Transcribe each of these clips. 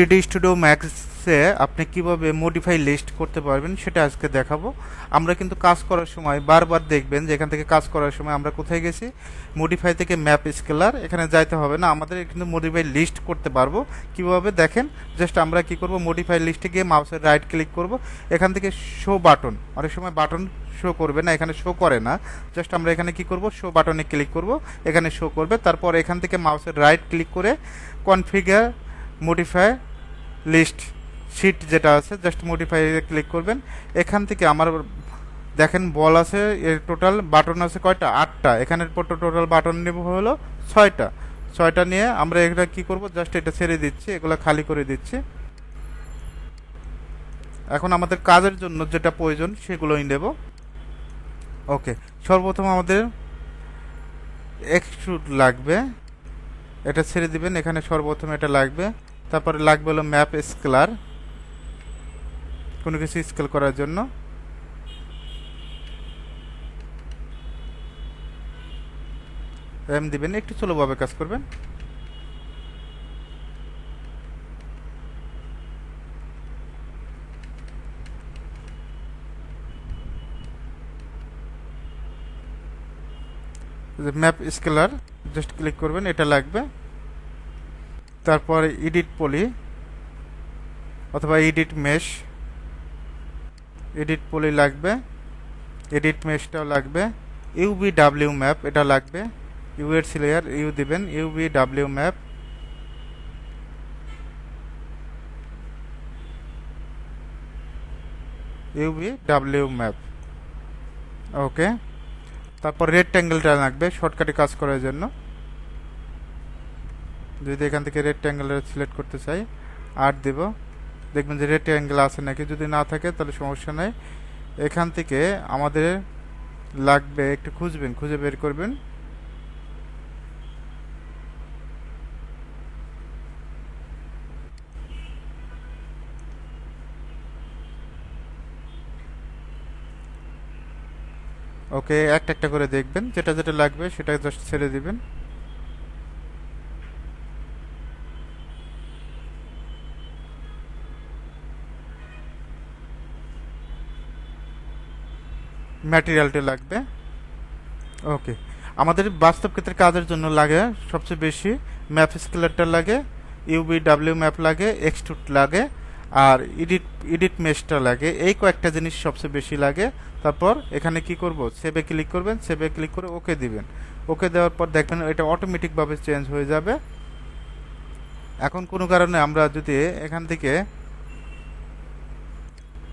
Three D studio ম্যাক্সে আপনি কীভাবে modify list করতে পারবেন সেটা আজকে দেখাবো। আমরা কিন্তু কাজ করার সময় বারবার দেখবেন যে এখান থেকে কাজ করার সময় আমরা কোথায় গেছি। মডিফাই থেকে ম্যাপ স্কেলার এখানে যাইতে হবে না, আমাদের কিন্তু মডিফাই লিস্ট করতে পারব। কীভাবে? দেখেন জাস্ট আমরা কি করব? মডিফাই লিস্টে গিয়ে মাউসের রাইট ক্লিক করব। এখান থেকে শো বাটন অনেক সময় বাটন শো করবে না, এখানে শো করে না। জাস্ট আমরা এখানে কি করব? শো বাটনে ক্লিক করব, এখানে শো করবে। তারপর এখান থেকে মাউসের রাইট ক্লিক করে কনফিগার মডিফাই লিস্ট শিট যেটা আছে জাস্ট মডিফাই ক্লিক করবেন। এখান থেকে আমার দেখেন বল আছে, এর টোটাল বাটন আছে কয়টা? আটটা। এখানে টোটাল বাটন নেব হলো ছয়টা। ছয়টা নিয়ে আমরা এটা কি করব? জাস্ট এটা ছেড়ে দিচ্ছি, এগুলো খালি করে দিচ্ছি। এখন আমাদের কাজের জন্য যেটা প্রয়োজন, সেগুলোই নেব। ওকে সর্বপ্রথম আমাদের এক্সট্রুড লাগবে। এটা ছেড়ে দিবেন, এখানে সর্বপ্রথম এটা লাগবে। তারপরে লাগবে হলো ম্যাপ স্কেলার, কোনো কিছু স্কেল করার জন্য। এম দিবেন, একটু স্লোভাবে কাজ করবেন। ম্যাপ স্কেলার জাস্ট ক্লিক করবেন, এটা লাগবে। তারপর এডিট পলি অথবা এডিট মেশ এডিট পলি লাগবে এডিট মেশটাও লাগবে ইউবি ডাব্লিউ ম্যাপ এটা লাগবে ইউ এর সিলেয়ার ইউ দিবেন U V W map U V W map okay তারপর রেড ট্যাঙ্গেলটা লাগবে শর্টকাটে কাজ করার জন্য। যদি এখান থেকে রেড ট্যাঙ্গেল সিলেক্ট করতে চাই আট দেব। দেখবেন যে রেড ট্যাঙ্গেল আছে নাকি? যদি না থাকে, তাহলে সমস্যা নেই। এখান থেকে আমাদের লাগবে, একটু খুঁজবেন, খুঁজে বের করবেন। ওকে, একটা একটা করে দেখবেন। যেটা যেটা লাগবে, সেটা জাস্ট ছেড়ে দিবেন। ম্যাটেরিয়ালটা লাগবে। ওকে আমাদের বাস্তব ক্ষেত্রে কাজের জন্য লাগে সবচেয়ে বেশি ম্যাপ স্কেলারটা লাগে ইউবি ডাব্লিউ ম্যাপ লাগে এক্সট্রুট লাগে, আর এডিট এডিট মেশটা লাগে। এই কয়েকটা জিনিস সবচেয়ে বেশি লাগে। তারপর এখানে কি করব? সেভে ক্লিক করবেন সেভে ক্লিক করে ওকে দিবেন। ওকে দেওয়ার পর দেখবেন এটা অটোমেটিকভাবে চেঞ্জ হয়ে যাবে। এখন কোনো কারণে আমরা যদি এখান থেকে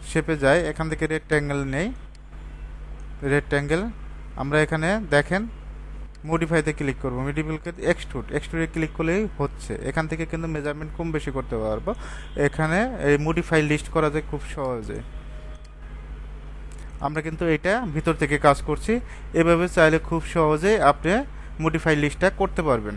শেপে যাই, এখান থেকে রেড ট্যাঙ্গেল নেই। রেড ট্যাঙ্গেল আমরা এখানে দেখেন মডিফাইতে ক্লিক করব। মডিফাইকে এক্সট্রুড এক্সট্রুডে ক্লিক করলেই হচ্ছে। এখান থেকে কিন্তু মেজারমেন্ট কম বেশি করতে পারব। এখানে এই মডিফাই লিস্ট করা যায় খুব সহজে। আমরা কিন্তু এটা ভিতর থেকে কাজ করছি। এভাবে চাইলে খুব সহজে আপনি মডিফাই লিস্টটা করতে পারবেন।